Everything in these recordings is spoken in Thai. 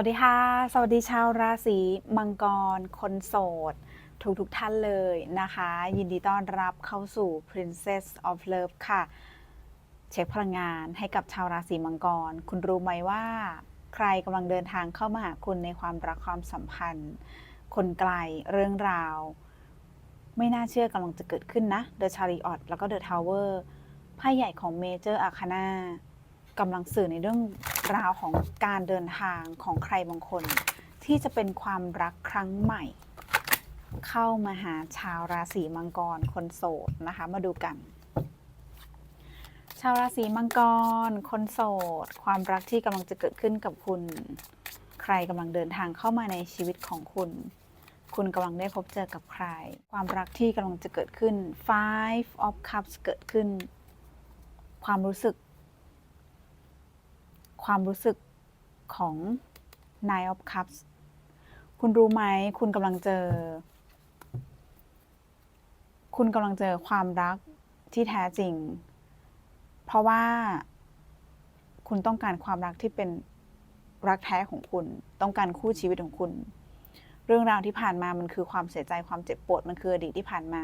สวัสดีค่ะ สวัสดีชาวราศีมังกร คนโสด ทุกทุกท่านเลยนะคะ ยินดีต้อนรับเข้าสู่ Princess of Love ค่ะ เช็คพลังงานให้กับชาวราศีมังกร คุณรู้ไหมว่า ใครกำลังเดินทางเข้ามาหาคุณในความรักความสัมพันธ์ คนไกลเรื่องราว ไม่น่าเชื่อกำลังจะเกิดขึ้นนะ The Chariot แล้วก็ The Tower ไพ่ใหญ่ของ Major Arcana กำลังสื่อในเรื่องราวของการเดินทางของใครบางคน ที่จะเป็นความรักครั้งใหม่ เข้ามาหาชาวราศีมังกรคนโสดนะคะ มาดูกัน ชาวราศีมังกร คนโสด ความรักที่กำลังจะเกิดขึ้นกับคุณ ใครกำลังเดินทางเข้ามาในชีวิตของคุณ คุณกำลังได้พบเจอกับใคร ความรักที่กำลังจะเกิดขึ้น five of cups เกิดขึ้น ความรู้สึก ความรู้สึกของ nine of cups คุณรู้ไหม คุณกำลังเจอ คุณกำลังเจอความรักที่แท้จริง เพราะว่า คุณต้องการความรักที่เป็นรักแท้ของคุณ ต้องการคู่ชีวิตของคุณ เรื่องราวที่ผ่านมามันคือความเสียใจความเจ็บปวดมันคืออดีตที่ผ่านมา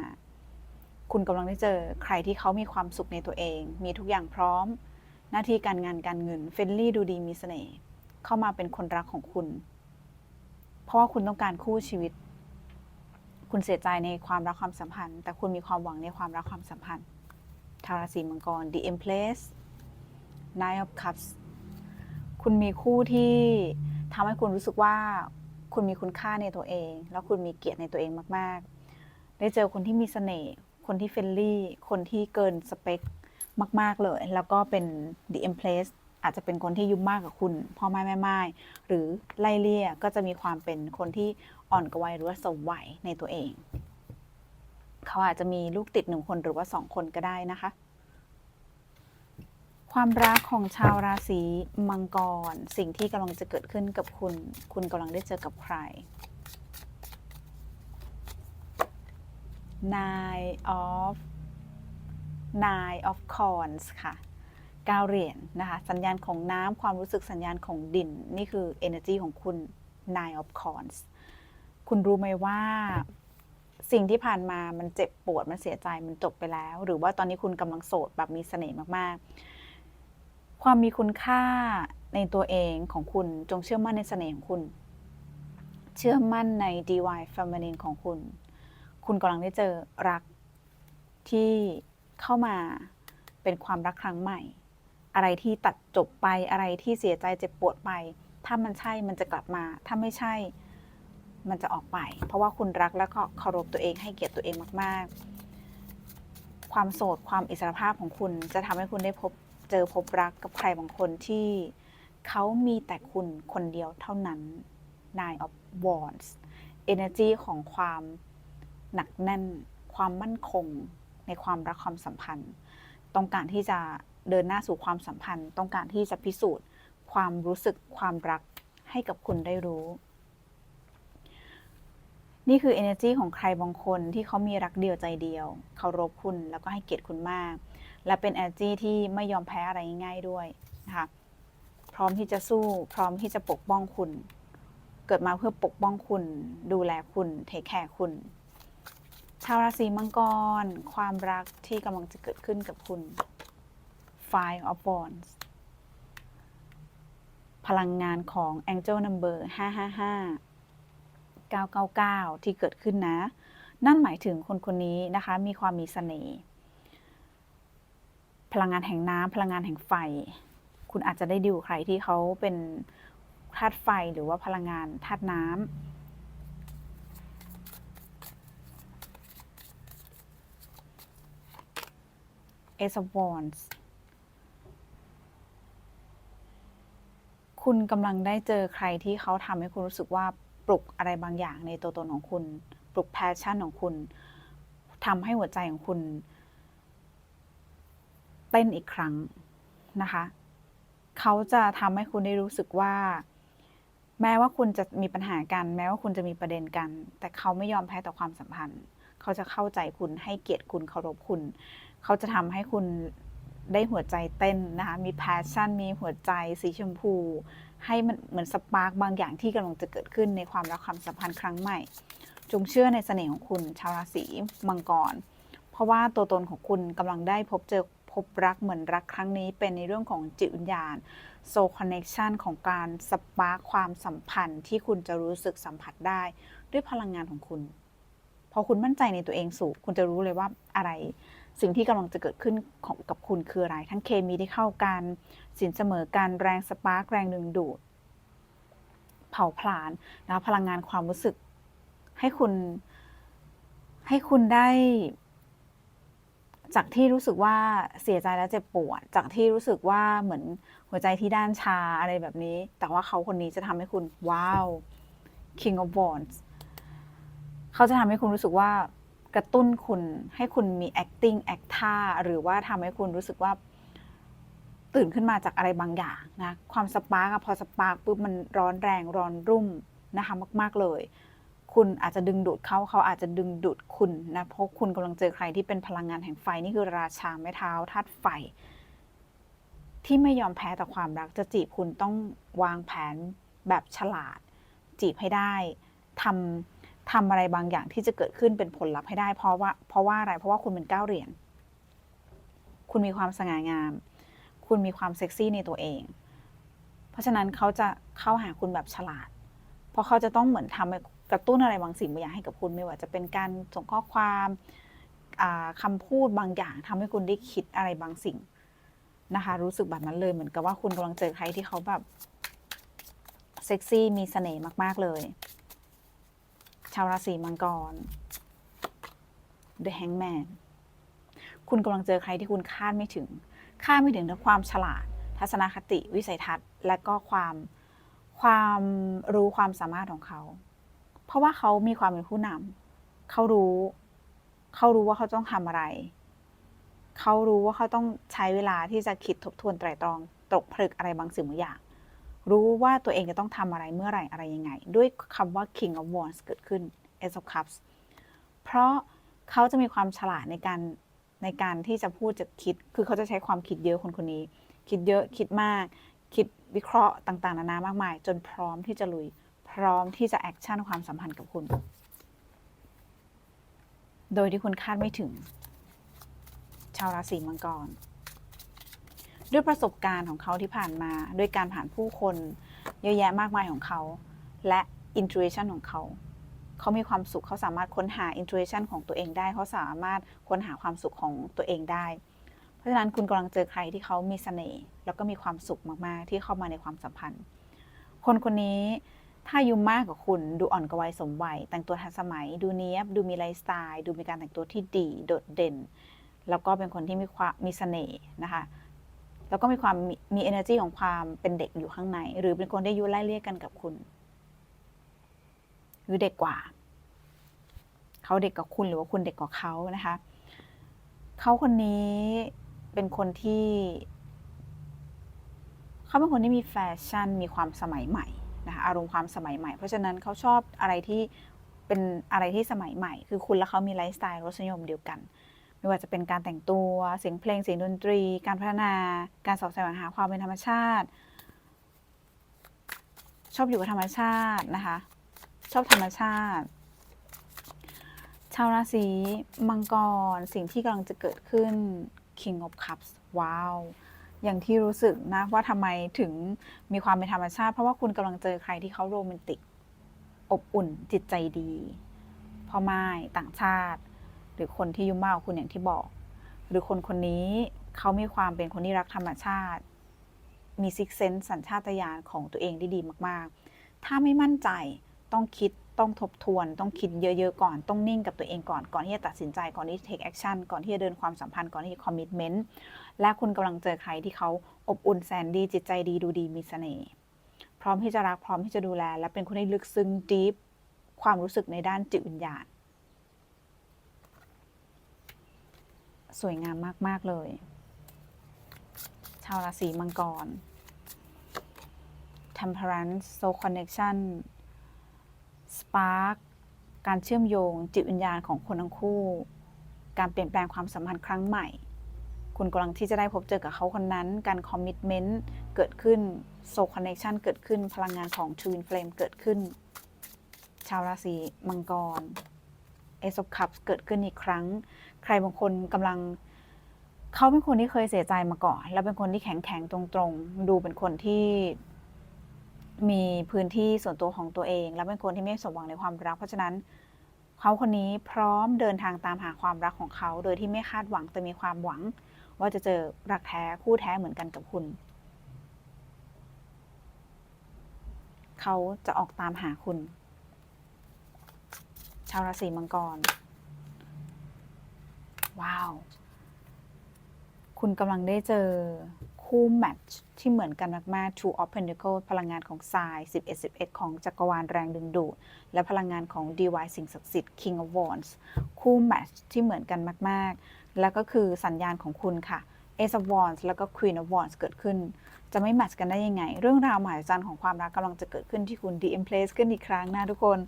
คุณกำลังได้เจอใครที่เขามีความสุขในตัวเอง มีทุกอย่างพร้อม หน้าที่การงานการเงินเฟรนลี่ดูดีมีเสน่ห์เข้ามาเป็นคนรักของคุณ เพราะว่าคุณต้องการคู่ชีวิต คุณเสียใจในความรักความสัมพันธ์ แต่คุณมีความหวังในความรักความสัมพันธ์ทาราศีมังกร The Empress Nine of Cups คุณมีคู่ที่ทำให้คุณรู้สึกว่าคุณมีคุณค่าในตัวเอง แล้วคุณมีเกียรติในตัวเองมาก ๆ ได้เจอคนที่มีเสน่ห์คนที่เฟรนลี่ คนที่เกินสเปค มาก ๆ เลย แล้วก็เป็น The Empress อาจจะเป็นคนที่ยุ่มมากกับคุณพ่อไม้แม่ไม้หรือไล่เลี่ยก็จะมีความเป็นคนที่อ่อนกวัยหรือว่าสมวัยในตัวเอง เขาอาจจะมีลูกติดหนึ่งคนหรือว่าสองคนก็ได้นะคะ ความรักของชาวราศีมังกร สิ่งที่กำลังจะเกิดขึ้นกับคุณ คุณกำลังได้เจอกับใคร Nine of Nine of Coins ค่ะเก้าเหรียญนะคะ สัญญาณของน้ำความรู้สึกสัญญาณของดิน นี่คือ energy ของคุณ Nine of Coins คุณรู้ไหมว่าสิ่งที่ผ่านมามันเจ็บปวดมันเสียใจมันจบไปแล้ว หรือว่าตอนนี้คุณกำลังโสดแบบมีเสน่ห์มากๆ ความมีคุณค่าในตัวเองของคุณจงเชื่อมั่นในเสน่ห์ของคุณ เชื่อมั่นใน DIY feminine ของคุณ คุณกำลังได้เจอรักที่ เข้ามาเป็นความรักครั้งใหม่ อะไรที่ตัดจบไปอะไรที่เสียใจเจ็บปวดไป ถ้ามันใช่มันจะกลับมา ถ้าไม่ใช่มันจะออกไป เพราะว่าคุณรักแล้วก็เคารพตัวเองให้เกียรติตัวเองมาก ๆ ความโสดความอิสรภาพของคุณจะทำให้คุณได้พบเจอพบรักกับใครบางคนที่เขามีแต่คุณคนเดียวเท่านั้น Nine of Wands energy ของความหนักแน่น ความมั่นคง ในความรักความสัมพันธ์ ต้องการที่จะเดินหน้าสู่ความสัมพันธ์ ต้องการที่จะพิสูจน์ ความรู้สึกความรักให้กับคุณได้รู้ นี่คือ energy ของใครบางคนที่เขามีรักเดียวใจเดียวเคารพคุณแล้วก็ให้เกียรติคุณมาก และเป็น energy ที่ไม่ยอมแพ้อะไรง่ายๆด้วยนะคะพร้อมที่จะสู้ พร้อมที่จะปกป้องคุณ เกิดมาเพื่อปกป้องคุณ ดูแลคุณ เทคแคร์คุณ ชาวราศีมังกร ความรักที่กำลังจะเกิดขึ้นกับคุณ Five of Wands พลังงานของ Angel Number 555 999 ที่เกิดขึ้นนะ นั่นหมายถึงคนคนนี้นะคะ มีความมีเสน่ห์ พลังงานแห่งน้ำพลังงานแห่งไฟ คุณอาจจะได้ดิวใครที่เขาเป็นธาตุไฟหรือว่าพลังงานธาตุน้ำ Ace of Wands คุณกำลังได้เจอใครที่เขาทำให้คุณรู้สึกว่าปลุกอะไรบางอย่างในตัวตนของคุณ ปลุกแพชชั่นของคุณทำให้หัวใจของคุณเต้นอีกครั้งนะคะ เขาจะทำให้คุณได้รู้สึกว่า แม้ว่าคุณจะมีปัญหากัน แม้ว่าคุณจะมีประเด็นกัน แต่เขาไม่ยอมแพ้ต่อความสัมพันธ์ เขาจะเข้าใจคุณให้เกียรติคุณเคารพคุณ เขาจะทำให้คุณได้หัวใจเต้นนะคะ มีแพชชั่น มีหัวใจสีชมพู ให้มันเหมือนสปาร์กบางอย่างที่กำลังจะเกิดขึ้นในความรักความสัมพันธ์ครั้งใหม่ จงเชื่อในเสน่ห์ของคุณชาวราศีมังกร เพราะว่าตัวตนของคุณกำลังได้พบเจอพบรักเหมือนรักครั้งนี้เป็นในเรื่องของจิตวิญญาณโซคอนเน c ชันของการสปาร์กความสัมพันธ์ที่คุณจะรู้สึกสัมผัสได้ ด้วยพลังงานของคุณ พอคุณมั่นใจในตัวเองสูงคุณจะรู้เลยว่าอะไร สิ่งที่กำลังจะเกิดขึ้นของกับคุณคืออะไร ทั้งเคมีที่เข้ากันสินเสมอการแรงสปาร์กแรงดึงดูด เผาผลาญนะพลังงานความรู้สึก ให้คุณ ให้คุณได้ จากที่รู้สึกว่าเสียใจและเจ็บปวด จากที่รู้สึกว่าเหมือนหัวใจที่ด้านชาอะไรแบบนี้ แต่ว่าเขาคนนี้จะทำให้คุณ ว้าว King of Wands เขาจะทำให้คุณรู้สึกว่า กระตุ้นคุณให้คุณมี acting act ท่าหรือว่าทำให้คุณรู้สึกว่าตื่นขึ้นมาจากอะไรบางอย่างนะความสปาร์กพอสปาร์กปุ๊บมันร้อนแรงร้อนรุ่มนะคะมาก ๆเลย คุณอาจจะดึงดูดเขาเขาอาจจะดึงดูดคุณนะเพราะคุณกำลังเจอใครที่เป็นพลังงานแห่งไฟนี่คือราชาไม้เท้าธาตุไฟ ที่ไม่ยอมแพ้ต่อความรักจะจีบคุณต้องวางแผนแบบฉลาด จีบให้ได้ทำ ทำอะไรบางอย่างที่จะเกิดขึ้นเป็นผลลัพธ์ให้ได้เพราะว่าเพราะว่าอะไรเพราะว่าคุณเป็นเก้าเหรียญคุณมีความสง่างาม คุณมีความเซ็กซี่ในตัวเอง เพราะฉะนั้นเขาจะเข้าหาคุณแบบฉลาด เพราะเขาจะต้องเหมือนทำกระตุ้นอะไรบางสิ่งบางอย่างให้กับคุณไม่ว่าจะเป็นการส่งข้อความอ่าคำพูดบางอย่างทำให้คุณได้คิดอะไรบางสิ่งนะคะ รู้สึกแบบนั้นเลยเหมือนกับว่าคุณกำลังเจอใครที่เขาแบบเซ็กซี่มีเสน่ห์มาก ๆ เลย ชาวราศีมังกร The Hangman คุณกำลังเจอใครที่คุณคาดไม่ถึง คาดไม่ถึงทั้งความฉลาด ทัศนคติ วิสัยทัศน์ และก็ความความรู้ความสามารถของเขา เพราะว่าเขามีความเป็นผู้นำเขารู้ เขารู้ว่าเขาต้องทำอะไร เขารู้ว่าเขาต้องใช้เวลาที่จะคิดทบทวนไตรตรองตกผลึกอะไรบางสิ่งบางอย่าง รู้ว่าตัวเองจะต้องทำอะไรเมื่อไหร่อะไรยังไง ด้วยคำว่า King of Wands เกิดขึ้น Ace of Cups เพราะเขาจะมีความฉลาดในการในการที่จะพูดจะคิด คือเขาจะใช้ความคิดเยอะคนคนนี้ คิดเยอะคิดมาก คิดวิเคราะห์ต่างๆ นานามากมาย จนพร้อมที่จะลุย พร้อมที่จะแอคชั่นความสัมพันธ์กับคุณ โดยที่คุณคาดไม่ถึง ชาวราศีมังกร ด้วยประสบการณ์ของเขาที่ผ่านมาด้วยการผ่านผู้คนเยอะแยะมากมายของเขา และอิน u ู t ชันของเขา เขามีความสุขเขาสามารถค้นหาอิน u ู t ชันของตัวเองได้ เขาสามารถค้นหาความสุขของตัวเองได้ เพราะฉะนั้นคุณกำลังเจอใครที่เขามีเสน่ห์แล้วก็มีความสุขมากๆ ที่เข้ามาในความสัมพันธ์ คนคนนี้ถ้าอายุมากกว่าคุณดูอ่อนกว่าวัยสมวัย แต่งตัวทันสมัย ดูเนี้ยบ ดูมีไลฟ์สไตล์ ดูมีการแต่งตัวที่ดี โดดเด่น แล้วก็เป็นคนที่มีความมีเสน่ห์นะคะ แล้วก็มีความมี energy ของความเป็นเด็กอยู่ข้างใน หรือเป็นคนที่อายุไล่เลี่ยกันกับคุณหรือเด็กกว่า เขาเด็กกว่าคุณหรือว่าคุณเด็กกว่าเขานะคะ เขาคนนี้เป็นคนที่ เขาเป็นคนที่มีแฟชั่น มีความสมัยใหม่นะคะอารมณ์ความสมัยใหม่ เพราะฉะนั้นเขาชอบอะไรที่เป็นอะไรที่สมัยใหม่ คือคุณและเขามีไลฟ์สไตล์รสนิยมเดียวกัน ไม่ว่าจะเป็นการแต่งตัว เสียงเพลง เสียงดนตรี การพัฒนา การสอบแสวงหาความเป็นธรรมชาติ ชอบอยู่กับธรรมชาตินะคะ ชอบธรรมชาติ ชาวราศีมังกร สิ่งที่กำลังจะเกิดขึ้น King of Cups ว้าว อย่างที่รู้สึกนะว่าทำไมถึงมีความเป็นธรรมชาติ เพราะว่าคุณกำลังเจอใครที่เขาโรแมนติก อบอุ่นจิตใจดีพ่อไม้ต่างชาติ หรือคนที่ยุ่มากกว่าคุณอย่างที่บอก หรือคนคนนี้เขามีความเป็นคนที่รักธรรมชาติ มีซิกเซนส์สัญชาตญาณของตัวเองได้ดีมาก ๆ ถ้าไม่มั่นใจต้องคิดต้องทบทวน ต้องคิดเยอะ ๆ ก่อน ต้องนิ่งกับตัวเองก่อน ก่อนที่จะตัดสินใจ ก่อนที่จะ take action ก่อนที่จะเดินความสัมพันธ์ ก่อนที่จะ commitment และคุณกำลังเจอใครที่เขาอบอุ่นแสนดี จิตใจดี ดูดี มีเสน่ห์ พร้อมที่จะรัก พร้อมที่จะดูแล และเป็นคนที่ลึกซึ้ง deep ความรู้สึกในด้านจิตวิญญาณ สวยงามมาก ๆ เลย ชาวราศีมังกร Temperance Soul Connection Spark การเชื่อมโยงจิตวิญญาณของคนทั้งคู่ การเปลี่ยนแปลงความสัมพันธ์ครั้งใหม่ คุณกำลังที่จะได้พบเจอกับเขาคนนั้น การคอมมิ t เมนต์เกิดขึ้นโซคอนเน c ชันเกิดขึ้นพลังงานของ Twin Flame เกิดขึ้น ชาวราศีมังกร Ace of Cups เกิดขึ้นอีกครั้ง ใครบางคนกำลัง เขาเป็นคนที่เคยเสียใจมาก่อน แล้วเป็นคนที่แข็งแข็งๆตรงๆ ดูเป็นคนที่มีพื้นที่ส่วนตัวของตัวเอง แล้วเป็นคนที่ไม่สมหวังในความรัก เพราะฉะนั้นเขาคนนี้พร้อมเดินทางตามหาความรักของเขา โดยที่ไม่คาดหวังแต่มีความหวัง ว่าจะเจอรักแท้คู่แท้เหมือนกันกับคุณ เขาจะออกตามหาคุณ ชาวราศีมังกร ว้าว คุณกำลังได้เจอคู่แมทช์ที่เหมือนกันมากๆ Two of Pentacles พลังงานของทราย 11 11 ของจักรวาลแรงดึงดูด และพลังงานของ DY สิ่งศักดิ์สิทธิ์ King of Wands คู่แมทช์ที่เหมือนกันมาก ๆ แล้วก็คือสัญญาณของคุณค่ะ Ace of Wands แล้วก็ Queen of Wands เกิดขึ้น จะไม่แมทช์กันได้ยังไง เรื่องราวมหัศจรรย์ของความรักกำลังจะเกิดขึ้นที่คุณ The Empress ขึ้นอีกครั้งนะทุกคน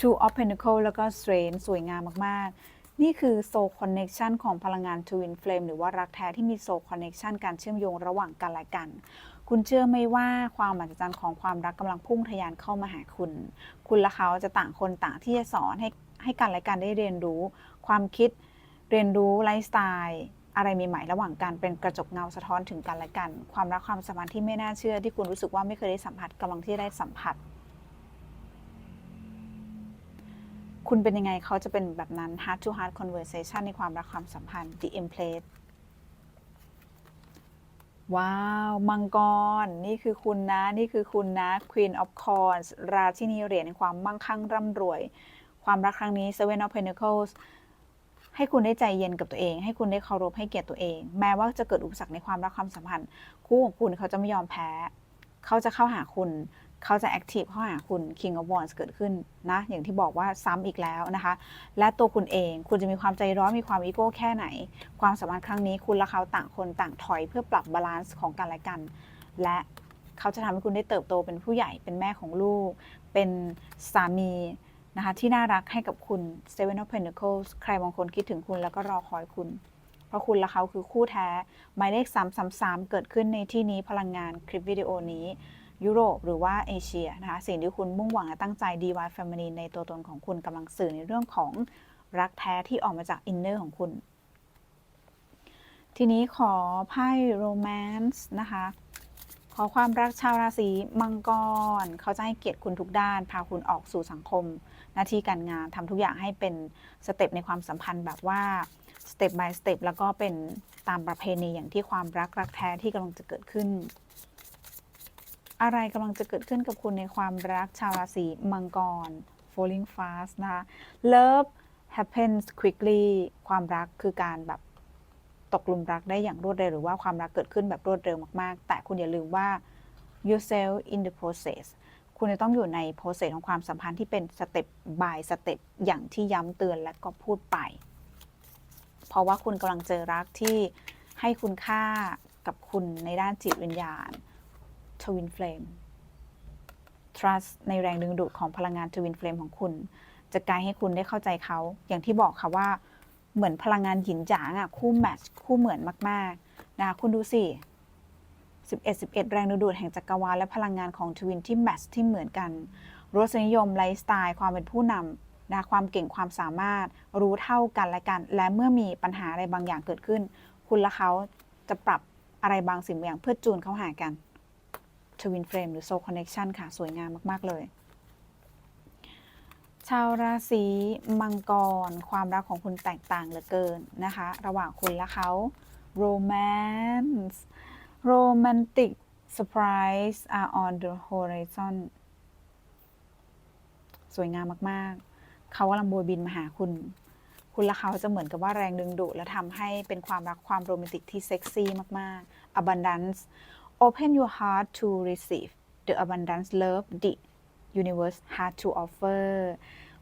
Two of Pentacle แล้วก็ Strange สวยงามมาก ๆ นี่คือ Soul Connection ของพลังงาน Twin Flame หรือว่ารักแท้ที่มี Soul Connection การเชื่อมโยงระหว่างกันและกัน คุณเชื่อไหมว่าความมหัศจรรย์ของความรักกำลังพุ่งทะยานเข้ามาหาคุณ คุณและเขาจะต่างคนต่างที่จะสอนให้ให้กันและกันได้เรียนรู้ ความคิดเรียนรู้ไลฟ์สไตล์อะไรใหม่ๆระหว่างกันเป็นกระจกเงาสะท้อนถึงกันและกัน ความรักความสัมพันธ์ที่ไม่น่าเชื่อที่คุณรู้สึกว่าไม่เคยได้สัมผัสกำลังที่ได้สัมผัส คุณเป็นยังไงเขาจะเป็นแบบนั้น heart to heart conversation ในความรักความสัมพันธ์ the empress ว้าว มังกร นี่คือคุณนะ นี่คือคุณนะ Queen of Wands ราชินีเหรียญความมั่งคั่งร่ำรวย ความรักครั้งนี้ Seven of Pentacles ให้คุณได้ใจเย็นกับตัวเอง ให้คุณได้เคารพให้เกียรติตัวเอง แม้ว่าจะเกิดอุปสรรคในความรักความสัมพันธ์ คู่ของคุณเขาจะไม่ยอมแพ้ เขาจะเข้าหาคุณ เขาจะแอคทีฟเข้าหาคุณ King of Wands เกิดขึ้นนะอย่างที่บอกว่าซ้ำอีกแล้วนะคะ และตัวคุณเองคุณจะมีความใจร้อนมีความอีโก้แค่ไหน ความสัมพันธ์ครั้งนี้คุณและเขาต่างคนต่างถอยเพื่อปรับบาลานซ์ของกันและกัน และเขาจะทำให้คุณได้เติบโตเป็นผู้ใหญ่เป็นแม่ของลูก เป็นสามีนะคะที่น่ารักให้กับคุณ Seven of Pentacles ใครบางคนคิดถึงคุณแล้วก็รอคอยคุณ เพราะคุณและเขาคือคู่แท้ หมายเลข333 เกิดขึ้นในที่นี้พลังงานคลิปวิดีโอนี้ ยุโรปหรือว่าเอเชียนะคะสิ่งที่คุณมุ่งหวังและตั้งใจ DIY Feminine ในตัวตนของคุณกำลังสื่อในเรื่องของรักแท้ที่ออกมาจากอินเนอร์ของคุณ ทีนี้ขอไพ่โรแมนส์นะคะขอความรักชาวราศีมังกร เขาจะให้เกียรติคุณทุกด้าน พาคุณออกสู่สังคม หน้าที่การงานทำทุกอย่างให้เป็นสเต็ปในความสัมพันธ์แบบว่าสเต็ป by สเต็ปแล้วก็เป็นตามประเพณีอย่างที่ความรักรักแท้ที่กำลังจะเกิดขึ้น อะไรกำลังจะเกิดขึ้นกับคุณในความรักชาวราศีมังกร falling fast นะคะ love happens quickly ความรักคือการแบบตกหลุมรักได้อย่างรวดเร็วหรือว่าความรักเกิดขึ้นแบบรวดเร็วมากๆ แต่คุณอย่าลืมว่า yourself in the process คุณจะต้องอยู่ใน process ของความสัมพันธ์ที่เป็นสเต็ป by สเต็ปอย่างที่ย้ำเตือนและก็พูดไป เพราะว่าคุณกำลังเจอรักที่ให้คุณค่ากับคุณในด้านจิตวิญญาณ Twin Flame trust ในแรงดึงดูดของพลังงาน Twin Flame ของคุณ จะไกด์ให้คุณได้เข้าใจเขา อย่างที่บอกค่ะว่า เหมือนพลังงานหยินหยางอะคู่แมทช์คู่เหมือนมากๆนะคะคุณดูสิ11 11 แรงดึงดูดแห่งจักรวาลและพลังงานของทวินที่แมทช์ที่เหมือนกัน รสนิยมไลฟ์สไตล์ความเป็นผู้นำนะความเก่งความสามารถรู้เท่ากันและกัน และเมื่อมีปัญหาอะไรบางอย่างเกิดขึ้น คุณและเขาจะปรับอะไรบางสิ่งบางอย่างเพื่อจูนเข้าหากัน ทวินเฟรมหรือ Soul Connection ค่ะ สวยงามมาก ๆ เลย ชาวราศีมังกร ความรักของคุณแตกต่างเหลือเกินนะคะ ระหว่างคุณและเขา romance romantic surprise are on the horizon สวยงามมาก ๆ เขากำลังโบยบินมาหาคุณ คุณและเขาจะเหมือนกับว่าแรงดึงดูดและทำให้เป็นความรักความโรแมนติกที่เซ็กซี่มาก ๆ abundance open your heart to receive the abundance love the universe has to offer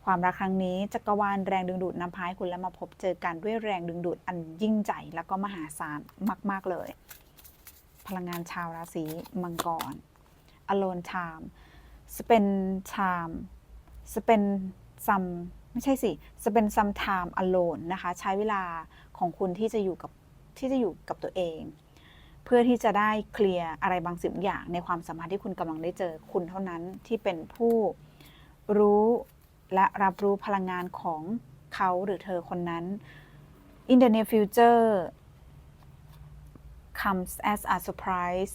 ความรักครั้งนี้จักรวาลแรงดึงดูดนำพาให้คุณและมาพบเจอกันด้วยแรงดึงดูดอันยิ่งใหญ่แล้วก็มหาศาลมาก ๆ เลย พลังงานชาวราศีมังกร alone time spend time spend some ไม่ใช่สิ spend some time alone นะคะ ใช้เวลาของคุณที่จะอยู่กับที่จะอยู่กับตัวเอง เพื่อที่จะได้เคลียร์อะไรบางสิ่งบอย่างในความสัมพันธ์ที่คุณกำลังได้เจอคุณเท่านั้นที่เป็นผู้รู้และรับรู้พลังงานของเขาหรือเธอคนนั้น in the near future comes as a surprise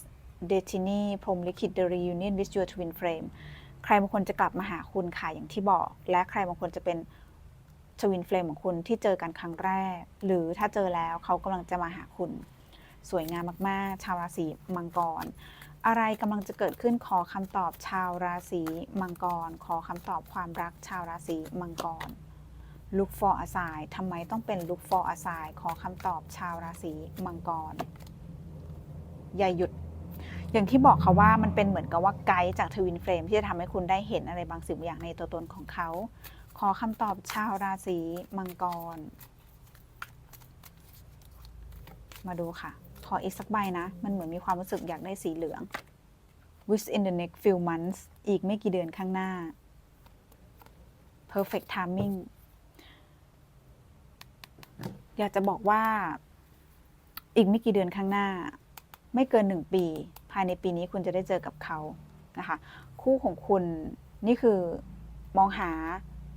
destiny พรมลิขิต the reunion with your twin flame ใครบางคนจะกลับมาหาคุณค่ะอย่างที่บอก และใครบางคนจะเป็นทวินเฟลมของคุณที่เจอกันครั้งแรก หรือถ้าเจอแล้วเขากำลังจะมาหาคุณ สวยงามมากๆ ชาวราศีมังกร อะไรกำลังจะเกิดขึ้นขอคำตอบชาวราศีมังกร ขอคำตอบความรักชาวราศีมังกร look for a sign ทำไมต้องเป็น look for a sign ขอคำตอบชาวราศีมังกร อย่าหยุด อย่างที่บอกเขาว่ามันเป็นเหมือนกับว่าไกด์จากทวินเฟรมที่จะทำให้คุณได้เห็นอะไรบางสิ่งบางอย่างในตัวตนของเขา ขอคำตอบชาวราศีมังกร มาดูค่ะ ขออีกสักใบนะ มันเหมือนมีความรู้สึกอยากได้สีเหลือง within the next few months อีกไม่กี่เดือนข้างหน้า perfect timing อยากจะบอกว่า อีกไม่กี่เดือนข้างหน้า ไม่เกินหนึ่งปี ภายในปีนี้คุณจะได้เจอกับเขานะคะ คู่ของคุณนี่คือมองหา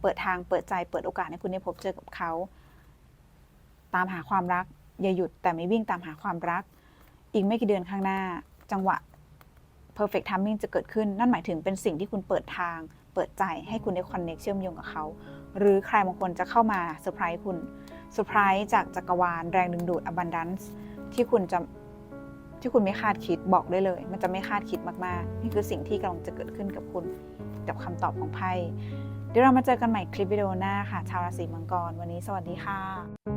เปิดทางเปิดใจเปิดโอกาสให้คุณได้พบเจอกับเขา ตามหาความรัก อย่าหยุดแต่ไม่วิ่งตามหาความรัก อีกไม่กี่เดือนข้างหน้า จังหวะ perfect timing จะเกิดขึ้น นั่นหมายถึงเป็นสิ่งที่คุณเปิดทาง เปิดใจให้คุณได้คอนเน็กเชื่อมโยงกับเขา หรือใครบางคนจะเข้ามาเซอร์ไพรส์คุณเซอร์ไพรส์จากจักรวาลแรงดึงดูด abundance ที่คุณจะที่คุณไม่คาดคิดบอกได้เลย มันจะไม่คาดคิดมากๆ นี่คือสิ่งที่กำลังจะเกิดขึ้นกับคุณกับคำตอบของไพ่เดี๋ยวเรามาเจอกันใหม่คลิปวิดีโอหน้าค่ะ ชาวราศีมังกร วันนี้สวัสดีค่ะ